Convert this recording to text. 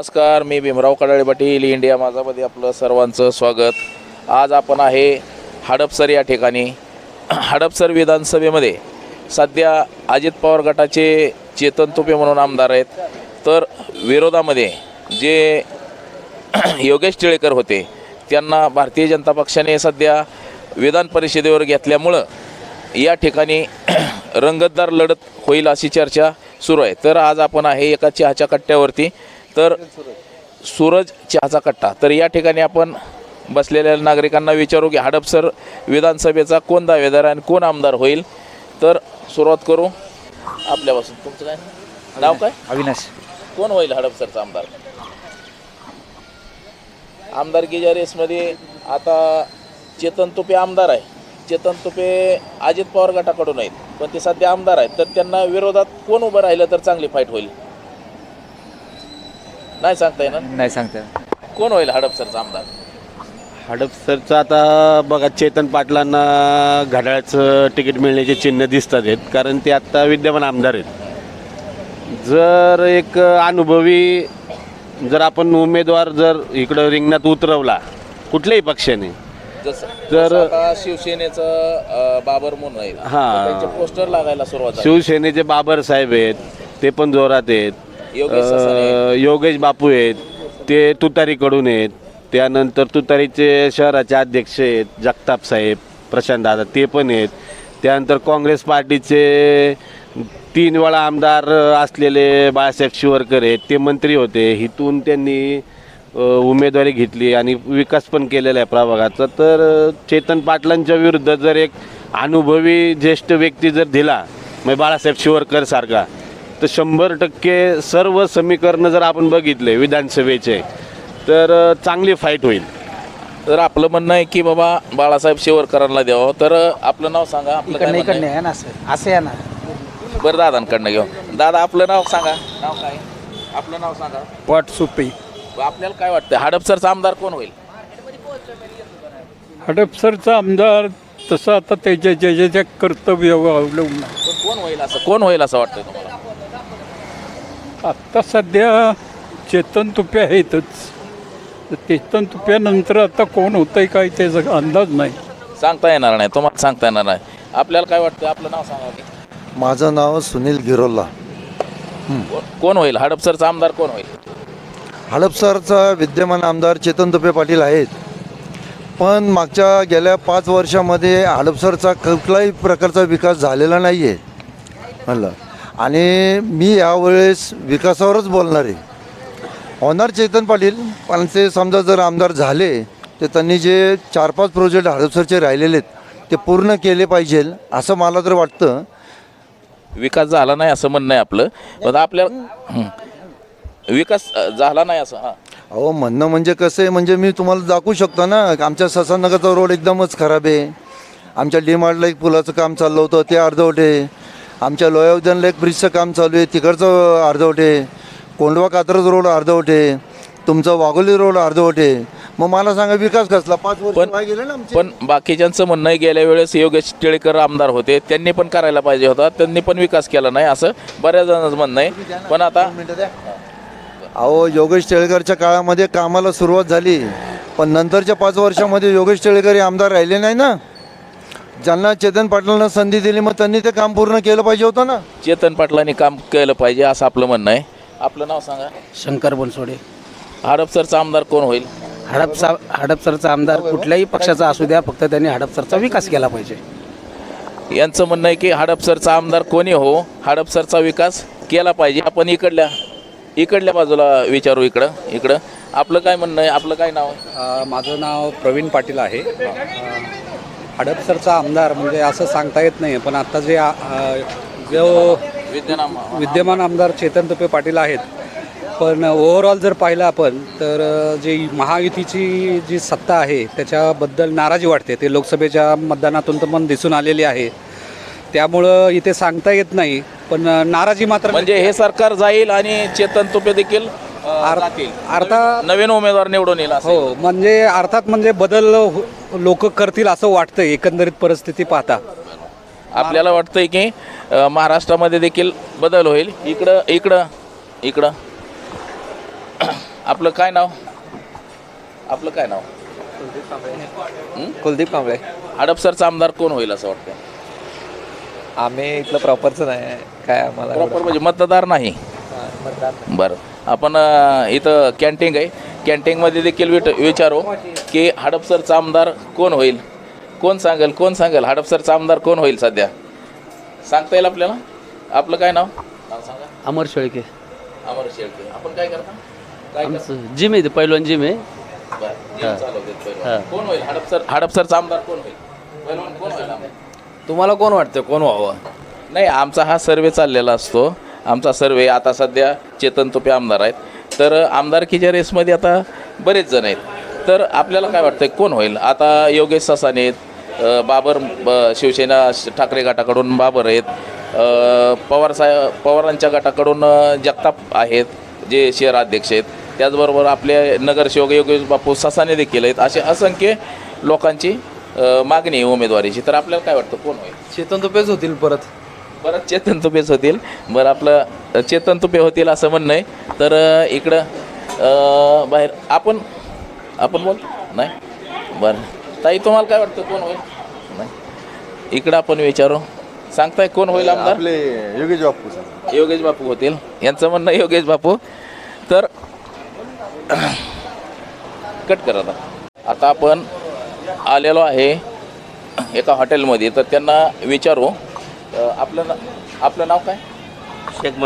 नमस्कार मी भीमराव कडाळे पाटील इंडिया माझामध्ये आपलं सर्वांचं स्वागत. आज आपण आहे हडपसर या ठिकाणी. हडपसर विधानसभेमध्ये सध्या अजित पवार गटाचे चेतन तुपे म्हणून आमदार आहेत. तर विरोधामध्ये जे योगेश टिळेकर होते त्यांना भारतीय जनता पक्षाने सध्या विधान परिषदेवर घेतल्यामुळं या ठिकाणी रंगतदार लढत होईल अशी चर्चा सुरू आहे. तर आज आपण आहे एका चहाच्या कट्ट्यावरती तर सूरज चहाचा कट्टा. तर या ठिकाणी आपण बसलेल्या नागरिकांना विचारू की हडपसर विधानसभेचा कोण दावेदार आणि कोण आमदार होईल? तर सुरुवात करू. आपल्यापासून तुमचं काय? नाव काय? अविनाश. कोण होईल हडपसरचा आमदार? आमदारकीच्या रेसमध्ये आता चेतन तुपे आमदार आहे. चेतन तुपे अजित पवार गटाकडून आहेत. पण ते सध्या आमदार आहेत. तर त्यांना विरोधात कोण उभं राहिलं तर चांगली फाईट होईल? नाही सांगता येणार? नाही सांगता कोण होईल हडपसरचा आमदार? हडपसरचं आता बघा चेतन पाटलांना घड्याळाचं तिकीट मिळण्याचे चिन्ह दिसतात आहेत कारण ते आत्ता विद्यमान आमदार आहेत. जर एक अनुभवी जर आपण उमेदवार जर इकडं रिंगणात उतरवला कुठल्याही पक्षाने जसं आता शिवसेनेचं अं, बाबर म्हणून आहे हां. त्यांचे पोस्टर लागायला सुरुवात झाली. शिवसेनेचे बाबर साहेब आहेत ते पण जोरात आहेत. योगेश ससाणे. योगेश बापू आहेत ते तुतारीकडून आहेत त्यानंतर तुतारीचे शहराचे अध्यक्ष आहेत जगताप साहेब प्रशांत दादा ते पण आहेत. त्यानंतर काँग्रेस पार्टीचे तीन वेळा आमदार असलेले बाळासाहेब शिवरकर आहेत ते मंत्री होते. इथून त्यांनी अ, उमेदवारी घेतली आणि विकास पण केलेला आहे प्रभागाचा. तर अ, चेतन पाटलांच्या विरुद्ध जर एक अनुभवी ज्येष्ठ व्यक्ती जर दिला म्हणजे बाळासाहेब शिवरकर सारखा तर शंभर टक्के सर्व समीकरणं जर आपण बघितले विधानसभेचे तर चांगली फाईट होईल. तर आपलं म्हणणं आहे की बाबा बाळासाहेब शेवरकरांना द्यावं. तर आपलं नाव सांगा आपलं काय म्हणणं आहे? असं असं आहे ना. बरं दादांकडनं घेऊ. दादा आपलं नाव सांगा. नाव काय? आपलं नाव सांगा. वाट सुपी आपल्याला काय वाटतं हडपसरचा आमदार कोण होईल? हडपसरचा आमदार तसं आता त्याच्या ज्या ज्याच्या कर्तव्यावर अवलंबून आहे. पण कोण होईल असं कोण होईल असं वाटतं तुम्हाला? आत्ता सध्या चेतन तुपे आहेतच. तर चेतन तुप्यानंतर आता कोण होतंय काय त्याचा अंदाज नाही. सांगता येणार नाही तुम्हाला सांगता येणार नाही. आपल्याला काय वाटतं आपलं नाव सांगा. माझं नाव सुनील गिरोल्ला. को- कोण होईल? हडपसरचा आमदार कोण होईल? हडपसरचा विद्यमान आमदार चेतन तुपे पाटील आहेत. पण मागच्या गेल्या पाच वर्षामध्ये हडपसरचा कुठलाही प्रकारचा विकास झालेला नाही आहे म्हणलं. आणि मी यावेळेस विकासावरच बोलणार आहे. होणार चेतन पाटील पण ते समजा जर आमदार झाले तर त्यांनी जे चार पाच प्रोजेक्ट हडपसरचे राहिलेले आहेत ते पूर्ण केले पाहिजे असं मला तर वाटतं. विकास झाला नाही असं म्हणणं आहे आपलं. पण आपल्याला हं. विकास झाला नाही असं हां. अहो म्हणणं म्हणजे कसं आहे म्हणजे मी तुम्हाला दाखवू शकतो ना आमच्या ससानगरचा रोड एकदमच खराब आहे. आमच्या डीमार्टला एक पुलाचं काम चाललं होतं ते अर्धवट आहे. आमच्या लोया उद्यानला एक ब्रिजचं काम चालू आहे. तिकडचं अर्धवट आहे. कोंडवा कात्रज रोड अर्धवट आहे. तुमचं वाघोली रोड अर्धवट आहे. मग मला सांगा विकास कसला? पाच वर्ष पण- गेले ना आमचे? पण बाकीच्यांचं म्हणणं आहे गेल्या वेळेस योगेश टिळेकर आमदार होते. त्यांनी पण करायला पाहिजे होता. त्यांनी पण विकास केला नाही असं बऱ्याच जणांचं म्हणणं आहे. पण आता अहो योगेश टिळेकरच्या काळामध्ये कामाला सुरुवात झाली. पण नंतरच्या पाच वर्षामध्ये योगेश टिळेकर हे आमदार राहिले नाही ना? ज्यांना चेतन पाटलांना संधी दिली मग त्यांनी ते काम पूर्ण केलं पाहिजे होतं ना? चेतन पाटलांनी काम केलं पाहिजे असं आपलं म्हणणं आहे. आपलं नाव सांगा. शंकर बनसोडे. हडपसरचा आमदार कोण होईल? हडपसा हडपसरचा आमदार कुठल्याही पक्षाचा असू द्या फक्त त्यांनी हडपसरचा विकास केला पाहिजे. यांचं म्हणणं आहे की हडपसरचा आमदार कोणी हो हडपसरचा विकास केला पाहिजे. आपण इकडल्या इकडल्या बाजूला विचारू इकडं इकडं. आपलं काय म्हणणं आहे? आपलं काय नाव आहे? माझं नाव प्रवीण पाटील आहे. हडपसरचा आमदार म्हणजे असं सांगता येत नाही पण आता जे आ- जो विद्यमान विद्यमान आमदार चेतन तुपे पाटील आहेत पण ओव्हरऑल जर पाहिलं आपण तर अ, जी महायुतीची जी सत्ता आहे त्याच्याबद्दल नाराजी वाटते. ते लोकसभेच्या मतदानातून तर मन दिसून आलेली आहे. त्यामुळं इथे सांगता येत नाही पण अ, नाराजी मात्र म्हणजे हे सरकार जाईल आणि चेतन तुपे देखील जातील. अर्थात नवीन उमेदवार निवडून येईल असं. हो म्हणजे अर्थात म्हणजे बदल लोक करतील असं वाटतं एकंदरीत परिस्थिती पाहता. आपल्याला वाटतंय की अ, महाराष्ट्रामध्ये देखील बदल होईल. इकडं इकडं इकडं. आपलं काय नाव? आपलं काय नाव? कुलदीप कांबळे. हडपसरचा आमदार कोण होईल असं वाटतं आम्ही इथलं प्रॉपरचं नाही. काय आम्हाला प्रॉपर म्हणजे मतदार नाही. हा, बरं. आपण अ, इथं कॅन्टीन आहे. कॅन्टीनमध्ये देखील विट विचारू की हडपसरचा आमदार कोण होईल? कोण सांगेल? कोण सांगेल? हडपसरचा आमदार कोण होईल सध्या? सांगता येईल आपल्याला? आपलं काय नाव? नाव सांगा. अमर शेळके. अमर शेळके. आपण काय करता? काय करता? आमचं जिम आहे ते पैलवान जिम आहे. बरं, जेवण. कोण होईल? हडपसर हडपसरचा आमदार कोण होईल? पहिलवान कोण होईल? आमदार? तुम्हाला कोण वाटतं? कोण व्हावं? नाही आमचा हा सर्वे चाललेला असतो. आमचा सर्वे आता सध्या चेतन तुपे आमदार आहेत. तर आमदारकीच्या रेसमध्ये आता बरेच जण आहेत. तर आपल्याला काय वाटतं कोण होईल? आता योगेश ससाने आहेत बाबर ब- शिवसेना ठाकरे गटाकडून बाबर आहेत पवार साहेब पवारांच्या गटाकडून जगताप आहेत जे शहराध्यक्ष आहेत. त्याचबरोबर आपले नगरसेवक योगेश बापू ससाने देखील आहेत. असे असंख्य लोकांची मागणी आहे उमेदवारीची. तर आपल्याला काय वाटतं कोण होईल? चेतन तुपेच होतील परत. बरं चेतन तुपेच होतील. बरं आपलं चेतन तुपे होतील असं म्हणणं आहे. तर इकडं बाहेर आपण आपण बोल. नाही? बरं. ताई तुम्हाला काय वाटतं कोण होईल? नाही. इकडं आपण विचारू. सांगताय कोण होईल आमदार? आपले योगेश बापू योगेश बापू होतील. यांचं म्हणणं आहे योगेश बापू. तर कट करा आता. आता आपण आलेलो आहे एका हॉटेलमध्ये. तर त्यांना विचारू. आपलं ना आपलं नाव काय? शेख